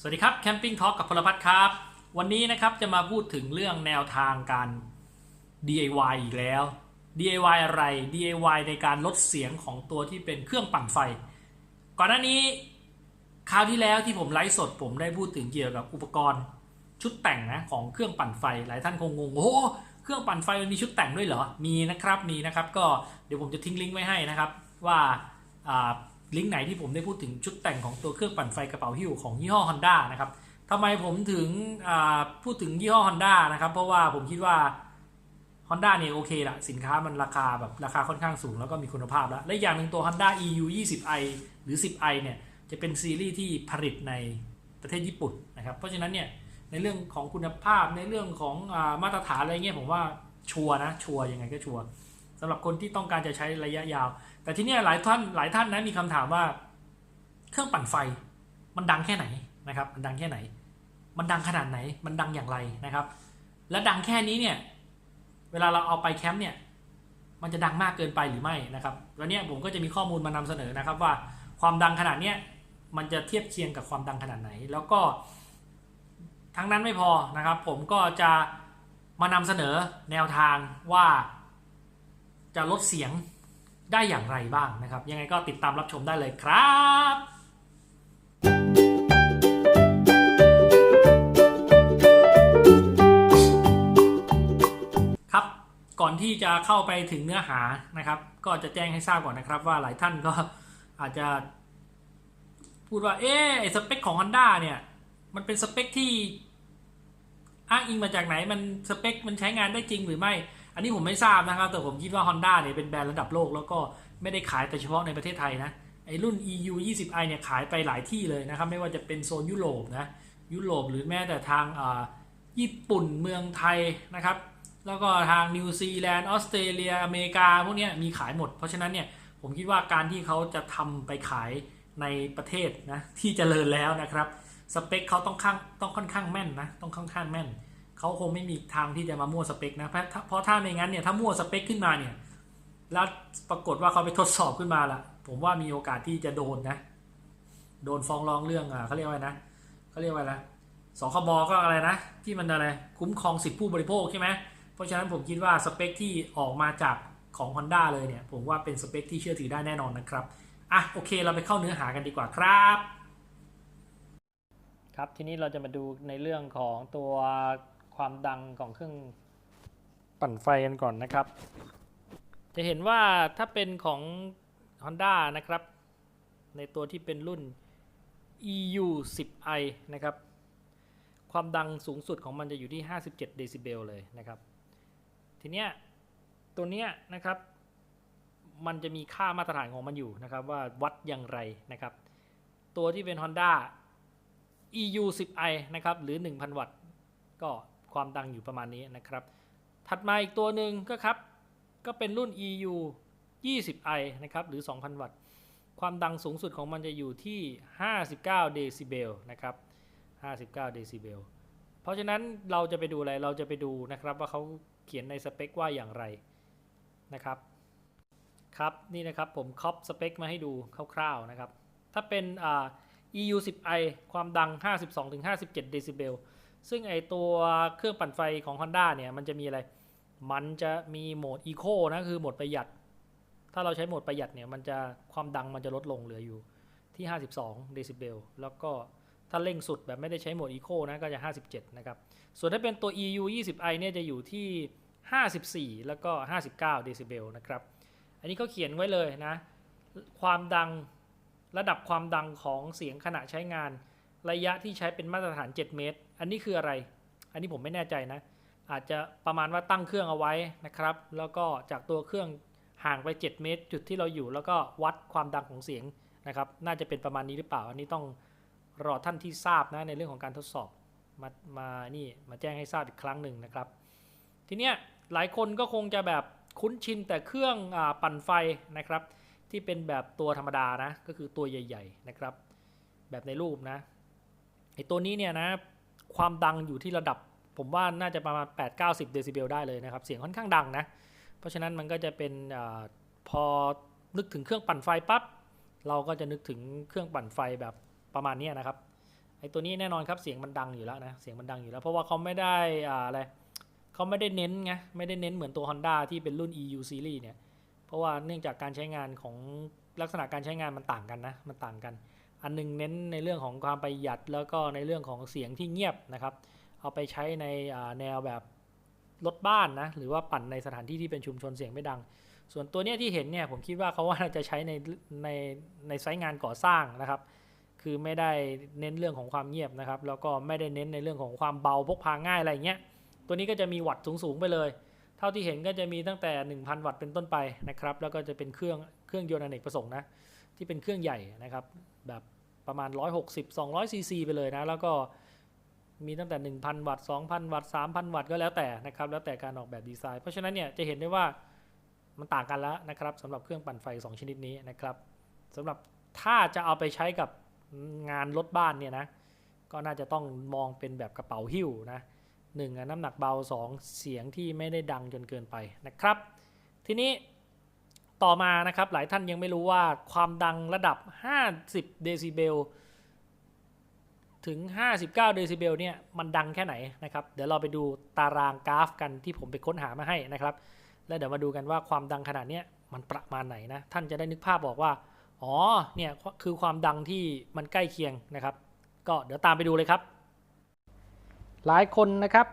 สวัสดีครับแคมปิ้งทอ l k กับพลพัฒน์ครับ วันนี้นะครับจะมาพูดถึงเรื่องแนวทางการ DIY อีกแล้ว DIY อะไร DIY ในการลดเสียงของตัวที่เป็นเครื่องปั่นไฟ ก่อนหน้านี้คราวที่แล้วที่ผมไลฟ์สดผมได้พูดถึงเกี่ยวกับอุปกรณ์ชุดแต่งนะของเครื่องปั่นไฟหลายท่านคงงงโอ้เครื่องปั่นไฟมันมีชุดแต่งด้วยเหรอมีนะครับมีนะครับ ก็เดี๋ยวผมจะทิ้งลิงก์ไว้ให้นะครับว่า ลิงก์ไหนที่ผมได้พูดถึงชุดแต่งของตัวเครื่องปั่นไฟกระเป๋าหิ้วของยี่ห้อ Honda นะครับทำไมผมถึงพูดถึงยี่ห้อ Honda นะครับ เพราะว่าผมคิดว่า Honda เนี่ยโอเคละสินค้ามันราคาแบบราคาค่อนข้างสูงแล้วก็มีคุณภาพแล้ว และอย่างหนึ่งตัว Honda EU 20i หรือ 10i เนี่ยจะเป็นซีรีส์ที่ผลิตในประเทศญี่ปุ่นนะครับ เพราะฉะนั้นเนี่ยในเรื่องของคุณภาพในเรื่องของอามาตรฐานอะไรเงี้ยผมว่าชัวนะชัวยังไงก็ชัวสำหรับคนที่ต้องการจะใช้ระยะยาว แต่ทีเนี้ยหลายท่านหลายท่านนะมีคำถามว่า เครื่องปั่นไฟมันดังแค่ไหนนะครับ มันดังแค่ไหน มันดังขนาดไหน มันดังอย่างไรนะครับ และดังแค่นี้เนี่ย เวลาเราเอาไปแคมป์เนี่ย มันจะดังมากเกินไปหรือไม่นะครับวันเนี้ยผมก็จะมีข้อมูลมานำเสนอนะครับว่าความดังขนาดเนี้ยมันจะเทียบเคียงกับความดังขนาดไหน แล้วก็ ทั้งนั้นไม่พอนะครับ ผมก็จะมานำเสนอแนวทางว่า จะลดเสียง ได้อย่างไรบ้างนะครับ ยังไงก็ติดตามรับชมได้เลยครับครับก่อนที่จะเข้าไปถึงเนื้อหานะครับ ก็จะแจ้งให้ทราบก่อนนะครับว่าหลายท่านก็อาจจะ พูดว่า เอ๊ะไอสเปคของ Honda เนี่ย มันเป็นสเปคที่อ้างอิงมาจากไหน มันสเปคมันใช้งานได้จริงหรือไม่ อันนี้ผมไม่ทราบนะครับ แต่ผมคิดว่า Honda เนี่ยเป็นแบรนด์ระดับโลก แล้วก็ไม่ได้ขายแต่เฉพาะในประเทศไทยนะ ไอรุ่น EU 20i เนี่ยขายไปหลายที่เลยนะครับ ไม่ว่าจะเป็นโซนยุโรปนะ ยุโรปหรือแม้แต่ทางญี่ปุ่นเมืองไทยนะครับ แล้วก็ทางนิวซีแลนด์ออสเตรเลียอเมริกาพวกนี้มีขายหมด เพราะฉะนั้นเนี่ยผมคิดว่าการที่เขาจะทำไปขายในประเทศนะที่เจริญแล้วนะครับ สเปคเขาต้องข้างต้องค่อนข้างแม่นนะต้องค่อนข้างแม่น เขาคงไม่มีทางที่จะมามั่วสเปคนะเพราะถ้าเพราะถ้าไม่งั้นเนี่ยถ้ามั่วสเปคขึ้นมาเนี่ย แล้วปรากฏว่าเขาไปทดสอบขึ้นมาละผมว่ามีโอกาสที่จะโดนนะ โดนฟ้องร้องเรื่องอะเขาเรียกว่าไรนะเขาเรียกว่าอะไรนะสคบก็อะไรนะ ที่มันอะไรคุ้มครองสิทธิผู้บริโภคใช่ไหมเพราะฉะนั้นผมคิดว่าสเปคที่ออกมาจากของ Honda เลยเนี่ย ผมว่าเป็นสเปคที่เชื่อถือได้แน่นอนนะครับอะโอเคเราไปเข้าเนื้อหากันดีกว่าครับ ครับทีนี้เราจะมาดูในเรื่องของตัว ความดังของเครื่องปั่นไฟกันก่อนนะครับ จะเห็นว่าถ้าเป็นของ Honda นะครับ ในตัวที่เป็นรุ่น EU 10i นะครับ ความดังสูงสุดของมันจะอยู่ที่ 57 เดซิเบลเลยนะครับ ทีเนี้ยตัวเนี้ยนะครับ มันจะมีค่ามาตรฐานของมันอยู่นะครับ ว่าวัดอย่างไรนะครับ ตัวที่เป็น Honda EU 10i นะครับ หรือ 1,000 วัตต์ก็ ความดังอยู่ประมาณนี้นะครับ ถัดมาอีกตัวหนึ่งก็ครับ ก็เป็นรุ่น EU 20i นะครับ หรือ 2,000 วัตต์ ความดังสูงสุดของมันจะอยู่ที่ 59 เดซิเบลนะครับ 59 เดซิเบล เพราะฉะนั้นเราจะไปดูอะไร เราจะไปดูนะครับว่าเขาเขียนในสเปคว่าอย่างไรนะครับ ครับ นี่นะครับผมคอปสเปคมาให้ดูคร่าวๆนะครับ ถ้าเป็น EU 10i ความดัง 52-57 เดซิเบล ซึ่งไอตัวเครื่องปั่นไฟของ Honda เนี่ยมันจะมีอะไร มันจะมีโหมด Eco นะคือโหมดประหยัด ถ้าเราใช้โหมดประหยัดเนี่ยมันจะความดังมันจะลดลงเหลืออยู่ที่ 52 เดซิเบล แล้วก็ถ้าเร่งสุดแบบไม่ได้ใช้โหมด Eco นะก็จะ 57 นะครับ ส่วนถ้าเป็นตัว EU 20i เนี่ยจะอยู่ที่ 54 แล้วก็ 59 เดซิเบลนะครับ อันนี้เขาเขียนไว้เลยนะ ความดังระดับความดังของเสียงขณะใช้งาน ระยะที่ใช้เป็นมาตรฐาน 7 เมตร อันนี้คืออะไร อันนี้ผมไม่แน่ใจนะ อาจจะประมาณว่าตั้งเครื่องเอาไว้นะครับ แล้วก็จากตัวเครื่องห่างไป 7 เมตร จุดที่เราอยู่ แล้วก็วัดความดังของเสียงนะครับ น่าจะเป็นประมาณนี้หรือเปล่า อันนี้ต้องรอท่านที่ทราบนะในเรื่องของการทดสอบมามานี่มาแจ้งให้ทราบอีกครั้งหนึ่งนะครับ ทีเนี้ยหลายคนก็คงจะแบบคุ้นชินแต่เครื่องอปั่นไฟนะครับ ที่เป็นแบบตัวธรรมดานะก็คือตัวใหญ่ ๆนะครับ แบบในรูปนะ ไอตัวนี้เนี่ยนะความดังอยู่ที่ระดับผมว่าน่าจะประมาณ 8-90 เดซิเบลได้เลยนะครับ เสียงค่อนข้างดังนะ เพราะฉะนั้นมันก็จะเป็นอพอนึกถึงเครื่องปั่นไฟปั๊บเราก็จะนึกถึงเครื่องปั่นไฟแบบประมาณนี้นะครับไอตัวนี้แน่นอนครับเสียงมันดังอยู่แล้วนะเสียงมันดังอยู่แล้ว เพราะว่าเขาไม่ได้อ่าอะไรเขาไม่ได้เน้นไงไม่ได้เน้นเหมือนตัว Honda ที่เป็นรุ่น EU Series เนี่ยเพราะว่าเนื่องจากการใช้งานของลักษณะการใช้งานมันต่างกันนะมันต่างกัน อันหนึงเน้นในเรื่องของความประหยัดแล้วก็ในเรื่องของเสียงที่เงียบนะครับ เอาไปใช้ในแนวแบบรถบ้านนะหรือว่าปั่นในสถานที่ที่เป็นชุมชนเสียงไม่ดัง ส่วนตัวเนี้ยที่เห็นเนี่ยผมคิดว่าเขาว่าจะใช้ในในในไซต์งานก่อสร้างนะครับ คือไม่ได้เน้นเรื่องของความเงียบนะครับ แล้วก็ไม่ได้เน้นในเรื่องของความเบาพกพาง่ายอะไรเงี้ยตัวนี้ก็จะมีวัตต์สูงๆไปเลย เท่าที่เห็นก็จะมีตั้งแต่ 1,000 วัตต์เป็นต้นไปนะครับแล้วก็จะเป็นเครื่องเครื่องยนต์อเนกประสงค์นะ ที่เป็นเครื่องใหญ่นะครับ แบบประมาณ 160 200ซีซีไปเลยนะ แล้วก็มีตั้งแต่ 1,000 วัตต์ 2,000 วัตต์ 3,000 วัตต์ก็แล้วแต่นะครับ แล้วแต่การออกแบบดีไซน์ เพราะฉะนั้นเนี่ยจะเห็นได้ว่ามันต่างกันแล้วนะครับสำหรับเครื่องปั่นไฟ 2 ชนิดนี้นะครับสำหรับถ้าจะเอาไปใช้กับงานรถบ้านเนี่ยนะก็น่าจะต้องมองเป็นแบบกระเป๋าหิ้วนะหนึ่งน้ำหนักเบา 2 เสียงที่ไม่ได้ดังจนเกินไปนะครับ ทีนี้ ต่อมานะครับหลายท่านยังไม่รู้ว่าความดังระดับ 50 เดซิเบลถึง 59 เดซิเบลเนี่ยมันดังแค่ไหนนะครับ เดี๋ยวเราไปดูตารางกราฟกันที่ผมไปค้นหามาให้นะครับ แล้วเดี๋ยวมาดูกันว่าความดังขนาดเนี้ยมันประมาณไหนนะ ท่านจะได้นึกภาพบอกว่า อ๋อ เนี่ยคือความดังที่มันใกล้เคียงนะครับ ก็เดี๋ยวตามไปดูเลยครับ หลายคนนะครับ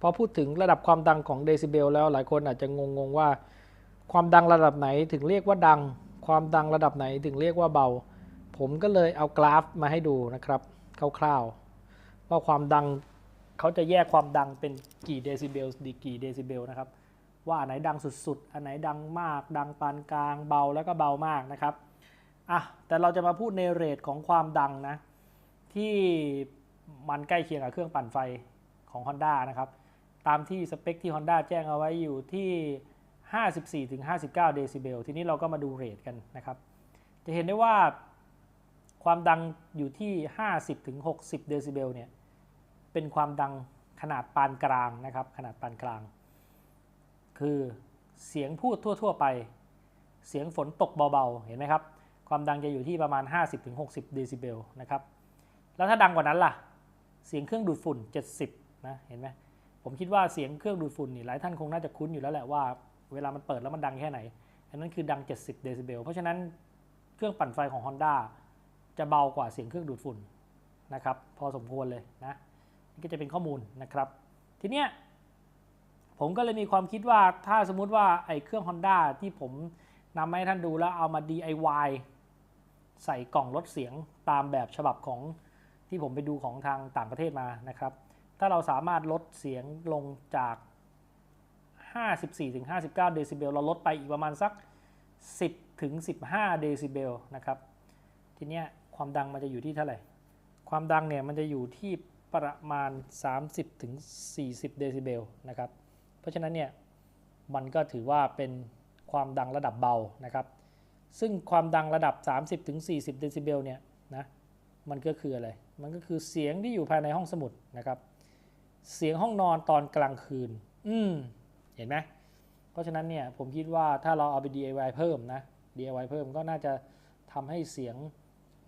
พอพูดถึงระดับความดังของเดซิเบลแล้วหลายคนอาจจะงงๆว่า ความดังระดับไหนถึงเรียกว่าดัง ความดังระดับไหนถึงเรียกว่าเบา ผมก็เลยเอากราฟมาให้ดูนะครับคร่าวๆว่าความดังเขาจะแยกความดังเป็นกี่เดซิเบลดีกี่เดซิเบลนะครับ ว่าอันไหนดังสุดๆ อันไหนดังมาก ดังปานกลางเบาแล้วก็เบามากนะครับอะแต่เราจะมาพูดในเรทของความดังนะ ที่มันใกล้เคียงกับเครื่องปั่นไฟของ Honda นะครับ ตามที่สเปคที่ Honda แจ้งเอาไว้อยู่ที่ 54-59 เดซิเบล ทีนี้เราก็มาดูเรทกันนะครับ จะเห็นได้ว่าความดังอยู่ที่ 50-60 เดซิเบลเนี่ย เป็นความดังขนาดปานกลางนะครับ ขนาดปานกลาง คือเสียงพูดทั่ว ๆ ไป เสียงฝนตกเบา ๆ เห็นไหมครับ ความดังจะอยู่ที่ประมาณ 50-60 เดซิเบลนะครับ แล้วถ้าดังกว่านั้นล่ะ เสียงเครื่องดูดฝุ่น 70 นะ เห็นไหมผมคิดว่าเสียงเครื่องดูดฝุ่นนี่หลายท่านคงน่าจะคุ้นอยู่แล้วแหละว่า เวลามันเปิดแล้วมันดังแค่ไหน อันนั้นคือดัง 70 เดซิเบล เพราะฉะนั้นเครื่องปั่นไฟของ Honda จะเบากว่าเสียงเครื่องดูดฝุ่นนะครับ พอสมควรเลยนะนี่ก็จะเป็นข้อมูลนะครับ ทีเนี้ยผมก็เลยมีความคิดว่าถ้าสมมุติว่าไอ้เครื่อง Honda ที่ผมนำมาให้ท่านดูแล้วเอามา DIY ใส่กล่องลดเสียงตามแบบฉบับของที่ผมไปดูของทางต่างประเทศมานะครับ ถ้าเราสามารถลดเสียงลงจาก 54-59 เดซิเบลเราลดไปอีกประมาณสัก 10-15 เดซิเบลนะครับ ทีเนี้ยความดังมันจะอยู่ที่เท่าไหร่ ความดังเนี่ยมันจะอยู่ที่ประมาณ 30-40 เดซิเบลนะครับ เพราะฉะนั้นเนี่ยมันก็ถือว่าเป็นความดังระดับเบานะครับ ซึ่งความดังระดับ 30-40 เดซิเบลเนี่ยนะมันก็คืออะไร มันก็คือเสียงที่อยู่ภายในห้องสมุดนะครับ เสียงห้องนอนตอนกลางคืน อืม เห็นไหมเพราะฉะนั้นเนี่ยผมคิดว่าถ้าเราเอาไป DIY เพิ่มนะ DIY เพิ่มก็น่าจะทำให้เสียง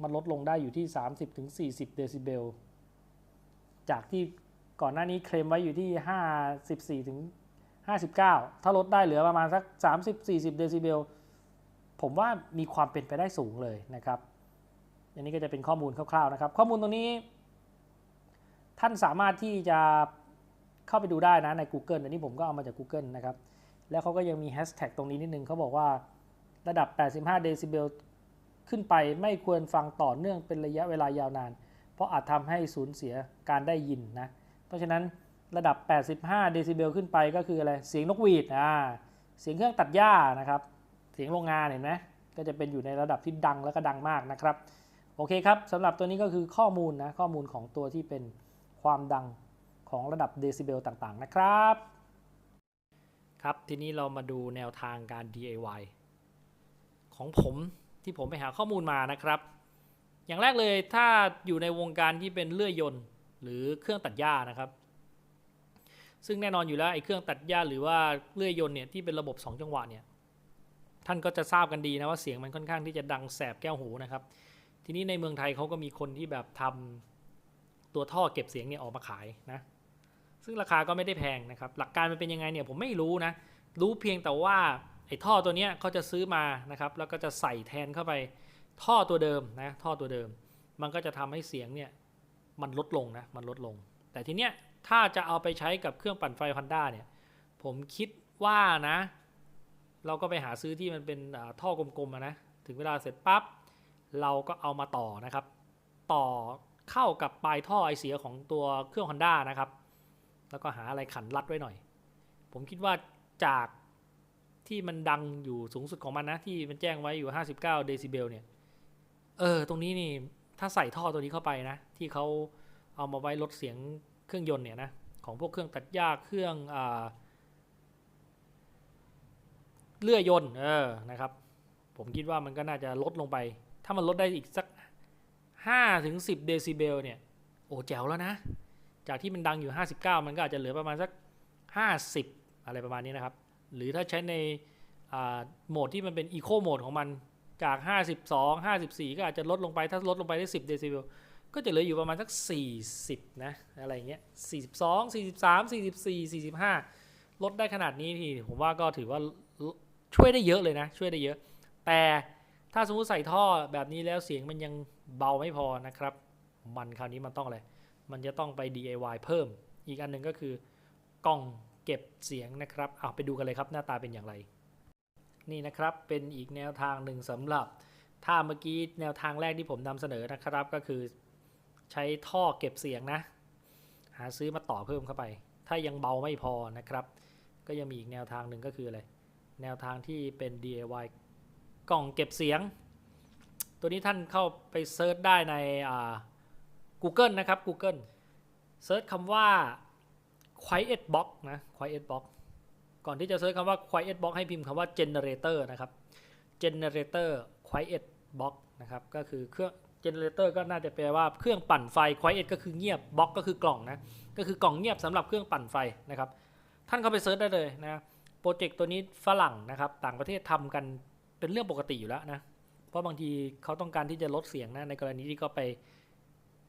มันลดลงได้อยู่ที่ 30-40 เดซิเบล จากที่ก่อนหน้านี้เคลมไว้อยู่ที่ 54ถึง59 ถ้าลดได้เหลือประมาณสัก 30-40 เดซิเบล ผมว่ามีความเป็นไปได้สูงเลยนะครับ อันนี้ก็จะเป็นข้อมูลคร่าวๆนะครับ ข้อมูลตรงนี้ ท่านสามารถที่จะ เข้าไปดูได้นะใน Google อันนี้ผมก็เอามาจาก Google นะครับ แล้วเขาก็ยังมีแฮชแท็กตรงนี้นิดนึงเขาบอกว่าระดับ 85 เดซิเบลขึ้นไปไม่ควรฟังต่อเนื่องเป็นระยะเวลายาวนาน เพราะอาจทำให้สูญเสียการได้ยินนะ เพราะฉะนั้นระดับ 85 เดซิเบลขึ้นไปก็คืออะไร เสียงนกหวีดอ่าเสียงเครื่องตัดหญ้านะครับ เสียงโรงงานเห็นไหมก็จะเป็นอยู่ในระดับที่ดังแล้วก็ดังมากนะครับ โอเคครับสำหรับตัวนี้ก็คือข้อมูลนะข้อมูลของตัวที่เป็นความดัง ของระดับเดซิเบลต่างๆ นะครับ ครับ ทีนี้เรามาดูแนวทางการ DIY ของผมที่ผมไปหาข้อมูลมานะครับ อย่างแรกเลยถ้าอยู่ในวงการที่เป็นเลื่อยยนต์หรือเครื่องตัดหญ้านะครับ ซึ่งแน่นอนอยู่แล้วไอ้เครื่องตัดหญ้าหรือว่าเลื่อยยนต์เนี่ยที่เป็นระบบ 2 จังหวะเนี่ยท่านก็จะทราบกันดีนะว่าเสียงมันค่อนข้างที่จะดังแสบแก้วหูนะครับ ทีนี้ในเมืองไทยเขาก็มีคนที่แบบทตัวท่อเก็บเสียงเนี่ยออกมาขายนะ ซึ่งราคาก็ไม่ได้แพงนะครับ หลักการมันเป็นยังไงเนี่ยผมไม่รู้นะ รู้เพียงแต่ว่าไอ้ท่อตัวเนี้ยเขาจะซื้อมานะครับ แล้วก็จะใส่แทนเข้าไปท่อตัวเดิมนะ ท่อตัวเดิม มันก็จะทำให้เสียงเนี่ยมันลดลงนะ มันลดลง แต่ทีเนี้ยถ้าจะเอาไปใช้กับเครื่องปั่นไฟ Honda เนี่ย ผมคิดว่านะ เราก็ไปหาซื้อที่มันเป็นอ่าท่อกลมๆนะ ถึงเวลาเสร็จปั๊บ เราก็เอามาต่อนะครับ ต่อเข้ากับปลายท่อไอเสียของตัวเครื่อง Honda นะครับ แล้วก็หาอะไรขันรัดไว้หน่อย ผมคิดว่าจากที่มันดังอยู่สูงสุดของมันนะ ที่มันแจ้งไว้อยู่ 59 เดซิเบลเนี่ย เออ ตรงนี้นี่ถ้าใส่ท่อตัวนี้เข้าไปนะ ที่เขาเอามาไว้ลดเสียงเครื่องยนต์เนี่ยนะ ของพวกเครื่องตัดหญ้าเครื่องอ่าเลื่อยยนต์เออนะครับ ผมคิดว่ามันก็น่าจะลดลงไป ถ้ามันลดได้อีกสัก5ถึง10 เดซิเบลเนี่ย โอ้แจ๋วแล้วนะ จากที่มันดังอยู่ 59 มันก็อาจจะเหลือประมาณสัก 50 อะไรประมาณนี้นะครับ หรือถ้าใช้ในโหมดที่มันเป็นอีโคโหมดของมันจาก 52 54 ก็อาจจะลดลงไปถ้าลดลงไปได้ 10 เดซิเบลก็จะเหลืออยู่ประมาณสัก 40 นะ อะไรอย่างเงี้ย 42 43 44 45 ลดได้ขนาดนี้ที่ผมว่าก็ถือว่าช่วยได้เยอะเลยนะ ช่วยได้เยอะ แต่ถ้าสมมติใส่ท่อแบบนี้แล้วเสียงมันยังเบาไม่พอนะครับ มันคราวนี้มันต้องอะไร มันจะต้องไป DIY เพิ่ม อีกอันหนึ่งก็คือกล่องเก็บเสียงนะครับเอาไปดูกันเลยครับหน้าตาเป็นอย่างไร นี่นะครับเป็นอีกแนวทางหนึ่งสำหรับ ถ้าเมื่อกี้แนวทางแรกที่ผมนำเสนอนะครับ ก็คือใช้ท่อเก็บเสียงนะ หาซื้อมาต่อเพิ่มเข้าไป ถ้ายังเบาไม่พอนะครับ ก็ยังมีอีกแนวทางหนึ่งก็คืออะไรแนวทางที่เป็น DIY กล่องเก็บเสียง ตัวนี้ท่านเข้าไปเซิร์ชได้ในอ่า Google นะครับ Google เซิร์ชคำว่า Quiet Box นะ Quiet Box ก่อนที่จะเซิร์ชคำว่า Quiet Box ให้พิมพ์คำว่า Generator นะครับ Generator Quiet Box นะครับก็คือเครื่อง Generator ก็น่าจะแปลว่าเครื่องปั่นไฟ Quiet ก็คือเงียบ Box ก็คือกล่องนะก็คือกล่องเงียบสำหรับเครื่องปั่นไฟนะครับ ท่านเข้าไปเซิร์ชได้เลยนะโปรเจกต์ตัวนี้ฝรั่งนะครับต่างประเทศทำกันเป็นเรื่องปกติอยู่แล้วนะเพราะบางทีเขาต้องการที่จะลดเสียงนะในกรณีที่เขาไป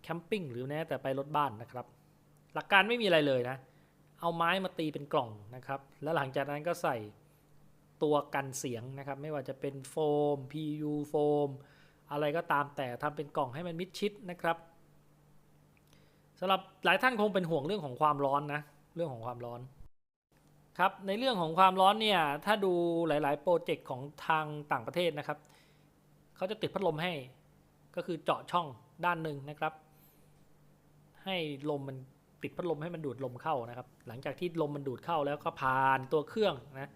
แคมปิ้งหรือแม้แต่ไปรถบ้านนะครับ หลักการไม่มีอะไรเลยนะ เอาไม้มาตีเป็นกล่องนะครับ แล้วหลังจากนั้นก็ใส่ตัวกันเสียงนะครับ ไม่ว่าจะเป็นโฟม PU โฟม อะไรก็ตามแต่ทำเป็นกล่องให้มันมิดชิดนะครับสำหรับหลายท่านคงเป็นห่วงเรื่องของความร้อนนะ เรื่องของความร้อนครับในเรื่องของความร้อนเนี่ยถ้าดูหลาย ๆ โปรเจกต์ของทางต่างประเทศนะครับเขาจะติดพัดลมให้ก็คือเจาะช่องด้านหนึ่งนะครับ ให้ลมมันติดพัดลมให้มันดูดลมเข้านะครับ หลังจากที่ลมมันดูดเข้าแล้วก็ผ่านตัวเครื่องนะ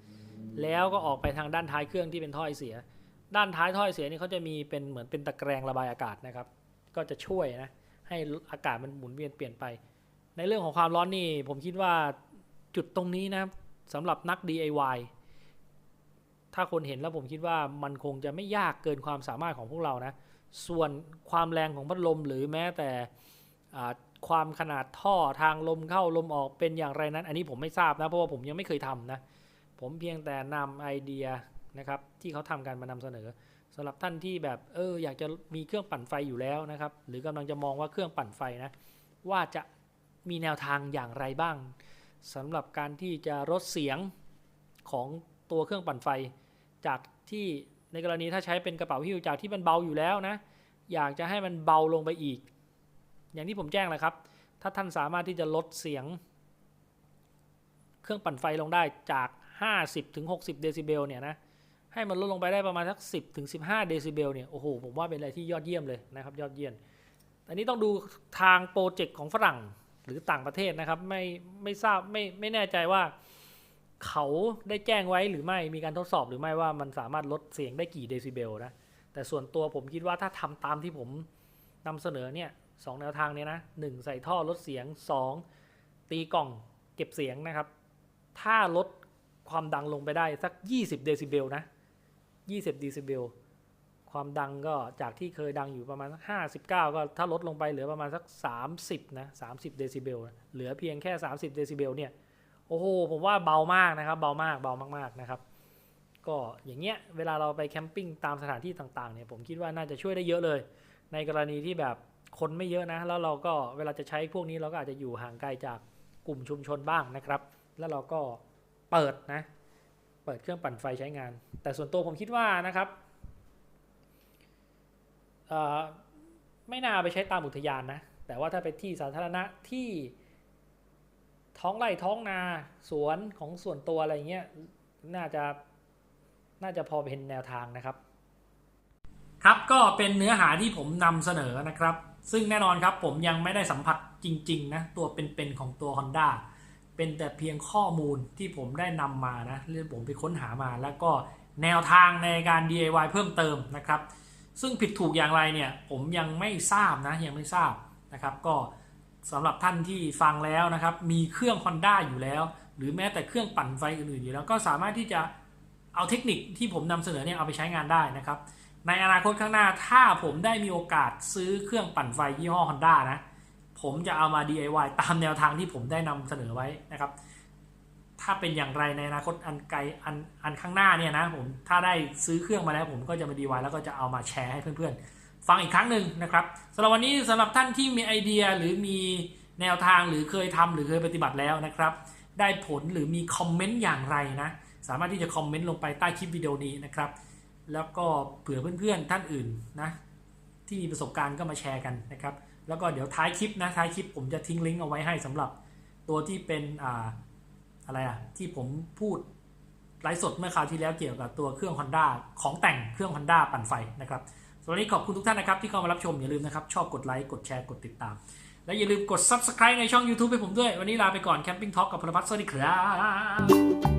แล้วก็ออกไปทางด้านท้ายเครื่องที่เป็นท่อไอเสีย ด้านท้ายท่อไอเสียนี่เขาจะมีเป็นเหมือนเป็นตะแกรงระบายอากาศนะครับ ก็จะช่วยนะให้อากาศมันหมุนเวียนเปลี่ยนไป ในเรื่องของความร้อนนี่ผมคิดว่าจุดตรงนี้นะสำหรับนัก DIY ถ้าคนเห็นแล้วผมคิดว่ามันคงจะไม่ยากเกินความสามารถของพวกเรานะ ส่วนความแรงของพัดลมหรือแม้แต่ ความขนาดท่อทางลมเข้าลมออกเป็นอย่างไรนั้น อันนี้ผมไม่ทราบนะ เพราะว่าผมยังไม่เคยทำนะ ผมเพียงแต่นำไอเดียนะครับที่เขาทำกันมานำเสนอสำหรับท่านที่แบบเอออยากจะมีเครื่องปั่นไฟอยู่แล้วนะครับ หรือกำลังจะมองว่าเครื่องปั่นไฟนะ ว่าจะมีแนวทางอย่างไรบ้างสำหรับการที่จะลดเสียงของตัวเครื่องปั่นไฟ จากที่ในกรณีถ้าใช้เป็นกระเป๋าหิ้วจากที่มันเบาอยู่แล้วนะ อยากจะให้มันเบาลงไปอีก อย่างที่ผมแจ้งแหละครับ ถ้าท่านสามารถที่จะลดเสียง เครื่องปั่นไฟลงได้จาก 50ถึง60 เดซิเบลเนี่ยนะให้มันลดลงไปได้ประมาณสัก 10ถึง15 เดซิเบลเนี่ยโอ้โหผมว่าเป็นอะไรที่ยอดเยี่ยมเลยนะครับยอดเยี่ยมอันนี้ต้องดูทางโปรเจกต์ของฝรั่งหรือต่างประเทศนะครับไม่ไม่ทราบไม่ไม่แน่ใจว่าเขาได้แจ้งไว้หรือไม่มีการทดสอบหรือไม่ว่ามันสามารถลดเสียงได้กี่เดซิเบลนะแต่ส่วนตัวผมคิดว่าถ้าทำตามที่ผมนำเสนอเนี่ย สองแนวทางเนี้ยนะหนึ่งใส่ท่อลดเสียงสองตีกล่องเก็บเสียงนะครับ ถ้าลดความดังลงไปได้สัก 20 เดซิเบลนะ 20 เดซิเบล ความดังก็จากที่เคยดังอยู่ประมาณสัก59 ก็ถ้าลดลงไปเหลือประมาณสัก 30 นะ 30 เดซิเบล เหลือเพียงแค่ 30 เดซิเบลเนี่ย โอ้โห ผมว่าเบามากนะครับ เบามาก เบามากๆนะครับ ก็อย่างเงี้ย เวลาเราไปแคมปิ้งตามสถานที่ต่างๆเนี่ย ผมคิดว่าน่าจะช่วยได้เยอะเลย ในกรณีที่แบบ คนไม่เยอะนะ แล้วเราก็เวลาจะใช้พวกนี้เราก็อาจจะอยู่ห่างไกลจากกลุ่มชุมชนบ้างนะครับ แล้วเราก็เปิดนะ เปิดเครื่องปั่นไฟใช้งาน แต่ส่วนตัวผมคิดว่านะครับไม่น่าไปใช้ตามอุทยานนะ แต่ว่าถ้าไปที่สาธารณะที่ท้องไร่ท้องนาสวนของส่วนตัวอะไรเงี้ยน่าจะน่าจะพอเป็นแนวทางนะครับ ครับก็เป็นเนื้อหาที่ผมนำเสนอนะครับ ซึ่งแน่นอนครับผมยังไม่ได้สัมผัสจริงๆนะตัวเป็นๆของตัว Honda เป็นแต่เพียงข้อมูลที่ผมได้นำมานะเรื่องผมไปค้นหามา แล้วก็แนวทางในการ DIY เพิ่มเติมนะครับ ซึ่งผิดถูกอย่างไรเนี่ยผมยังไม่ทราบนะยังไม่ทราบนะครับ ก็สำหรับท่านที่ฟังแล้วนะครับ มีเครื่อง Honda อยู่แล้ว หรือแม้แต่เครื่องปั่นไฟอื่นๆอยู่แล้ว ก็สามารถที่จะเอาเทคนิคที่ผมนำเสนอเนี่ยเอาไปใช้งานได้นะครับ ในอนาคตข้างหน้าถ้าผมได้มีโอกาสซื้อเครื่องปั่นไฟยี่ห้อ Honda นะ ผมจะเอามา DIY ตามแนวทางที่ผมได้นำเสนอไว้นะครับ ถ้าเป็นอย่างไรในอนาคตอันไกลอันอันข้างหน้าเนี่ยนะผมถ้าได้ซื้อเครื่องมาแล้วผมก็จะมา DIY แล้วก็จะเอามาแชร์ให้เพื่อนๆ ฟังอีกครั้งหนึ่งนะครับสำหรับวันนี้สำหรับท่านที่มีไอเดียหรือมีแนวทางหรือเคยทำหรือเคยปฏิบัติแล้วนะครับ ได้ผลหรือมีคอมเมนต์อย่างไรนะสามารถที่จะคอมเมนต์ลงไปใต้คลิปวิดีโอนี้นะครับ แล้วก็เผื่อเพื่อนๆท่านอื่นนะที่มีประสบการณ์ก็มาแชร์กันนะครับ แล้วก็เดี๋ยวท้ายคลิปนะท้ายคลิปผมจะทิ้งลิงก์เอาไว้ให้สำหรับตัวที่เป็นอ่าอะไรอะที่ผมพูดไลฟ์สดเมื่อคราวที่แล้วเกี่ยวกับตัวเครื่อง Honda ของแต่งเครื่อง Honda ปั่นไฟนะครับสวัสดีขอบคุณทุกท่านนะครับที่เข้ามารับชมอย่าลืมนะครับชอบกดไลค์กดแชร์กดติดตาม และอย่าลืมกด Subscribe ในช่อง YouTube ให้ผมด้วย วันนี้ลาไปก่อนแคมปิ้งท็อกกับพลพัฒน์สวัสดีครับ